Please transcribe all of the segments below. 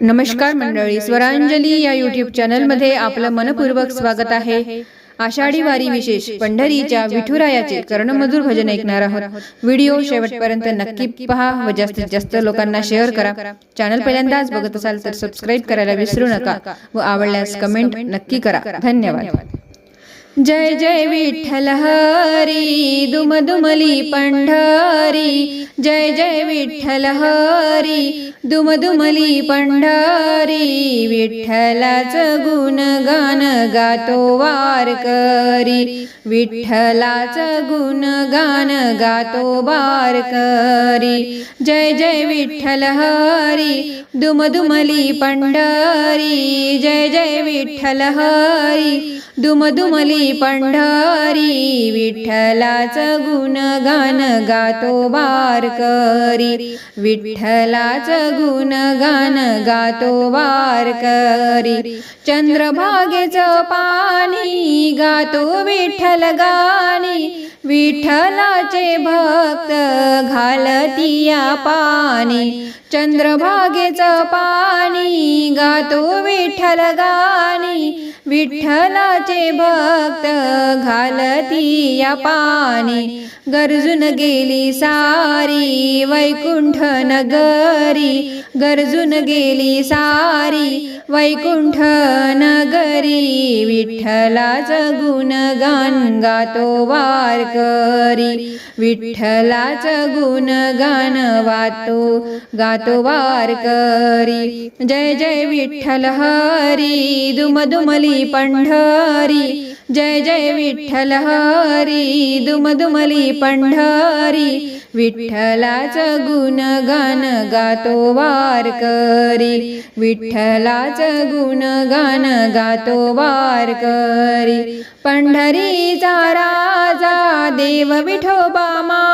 नमस्कार मंडळी स्वरांजली या युट्यूब चॅनलमध्ये आपलं मनपूर्वक स्वागत आहे. आषाढी वारी विशेष पंढरीच्या विठुरायाचे कर्णमधुर भजन ऐकणार आहोत. व्हिडिओ शेवटपर्यंत नक्की पहा व जास्तीत जास्त लोकांना शेअर करा. चॅनल पहिल्यांदाच बघत असाल तर सबस्क्राईब करायला विसरू नका. व आवडल्यास कमेंट नक्की करा. धन्यवाद. जय जय विठ्ठल हरी दुम दुमली पंढरी. जय जय विठ्ठल हरी दुम दुमली पंढरी. विठ्ठलाचं गुणगान गातो वारकरी. विठ्ठलाचं गुणगान गातो वारकरी. जय जय विठ्ठल हरी दुम दुमली पंढरी. जय जय विठ्ठल हरी दुम दुमली पंढरी विठ्ठलाचं गुणगान गातो वारकरी. विठ्ठलाचं गुणगान गातो वारकरी. चंद्रभागेचं पाणी गातो विठ्ठल गाणी. विठ्ठलाचे भक्त घालतिया पाणी. चंद्रभागेचं पाणी गातो विठ्ठल गाणी. विठ्ठलाचे भक्त घालतिया पाणी. गरजून गेली सारी वैकुंठ नगरी. गरजून गेली सारी वैकुंठ नगरी. विठ्ठलाचं गुणगान गातो वारकरी. विठ्ठलाचं गुणगान वातो गातो वारकरी. जय जय विठ्ठल हरी. दुम हरी पंढरी जय जय विठ्ठल हरी दुमदुमली पंढरी विठ्ठलाचं गुणगान गातो वारकरी विठ्ठलाचं गुणगान गातो वारकरी पंढरीचा राजा देव विठोबा मा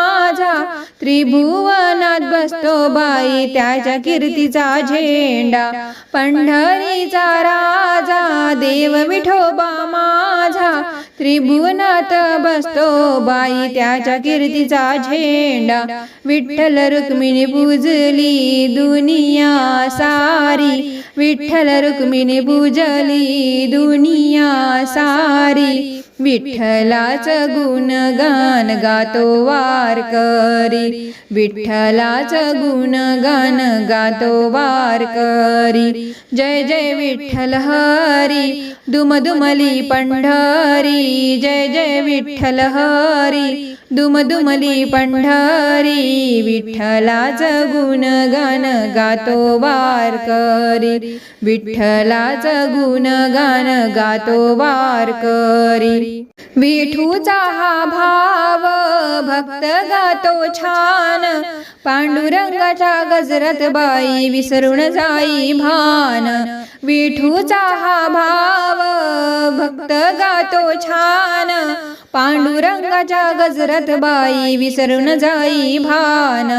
त्रिभुवनात बसतो बाई त्याच्या कीर्तीचा झेंडा. पंढरीचा राजा देव विठोबा माझा. त्रिभुवनात बसतो बाई त्याच्या कीर्तीचा झेंडा. विठ्ठल रुक्मिणी पूजली दुनिया सारी. विठ्ठल रुक्मिणी पूजली दुनिया सारी. विठ्ठलाचं गुणगान गातो वारकरी. विठ्ठलाचं गुणगान गातो वारकरी. जय जय विठ्ठल हरी दुमदुमली पंढरी. जय जय विठ्ठल हरी दुम दुमली पंढरी विठ्ठलाचं गुणगान गातो वारकरी. विठ्ठलाचं गुणगान गातो वारकरी. विठूचा हा भाव भक्त गातो छान. पांडुरंगाच्या गजरत बाई विसरून जाई भान. विठूचा हा भाव भक्त गातो छान. पांडुरंगाच्या गजरत बाई विसरून जाई भान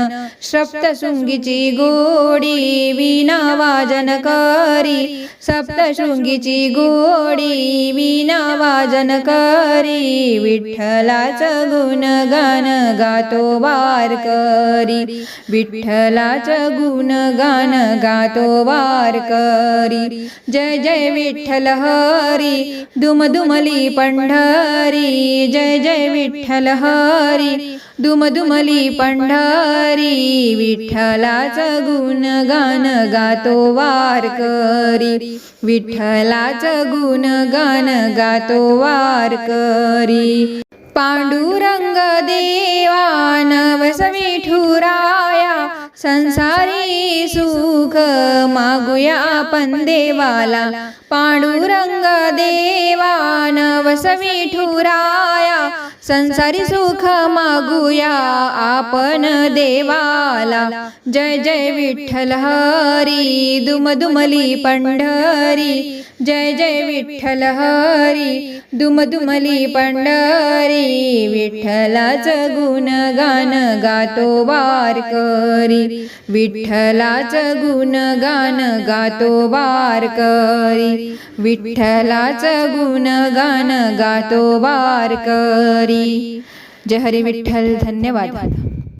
सप्तशृंगीची गोडी विना वाजन करी सप्तशृंगीची गोडी विना वाजन करी विठ्ठलाचं गुणगान गातो वार करी विठ्ठलाचं गुणगान गातो वारकरी जय जय विठ्ठल हरी दुम दुमली पंढरी जय जय विठ्ठल हरी. दुम दुमली पंढरी विठ्ठलाचं गुणगान गातो वारकरी विठ्ठलाचं गुणगान गातो वारकरी पांडुरंग देवा नवस विठुराया संसारी सुख मागूया आपण देवाला. पांडुरंग देवा नवस विठुराया संसारी सुख मागूया आपण देवाला. जय जय विठ्ठल हरी दुम दुमली पंढरी. जय जय विठ्ठल हरी दुम दुमली पंढरी. विठ्ठलाचं गुणगान गातो वारकरी. च गुणगान गातो वारकरी. च गुणगान गातो वारकरी. जय हरी विठ्ठल धन्यवाद.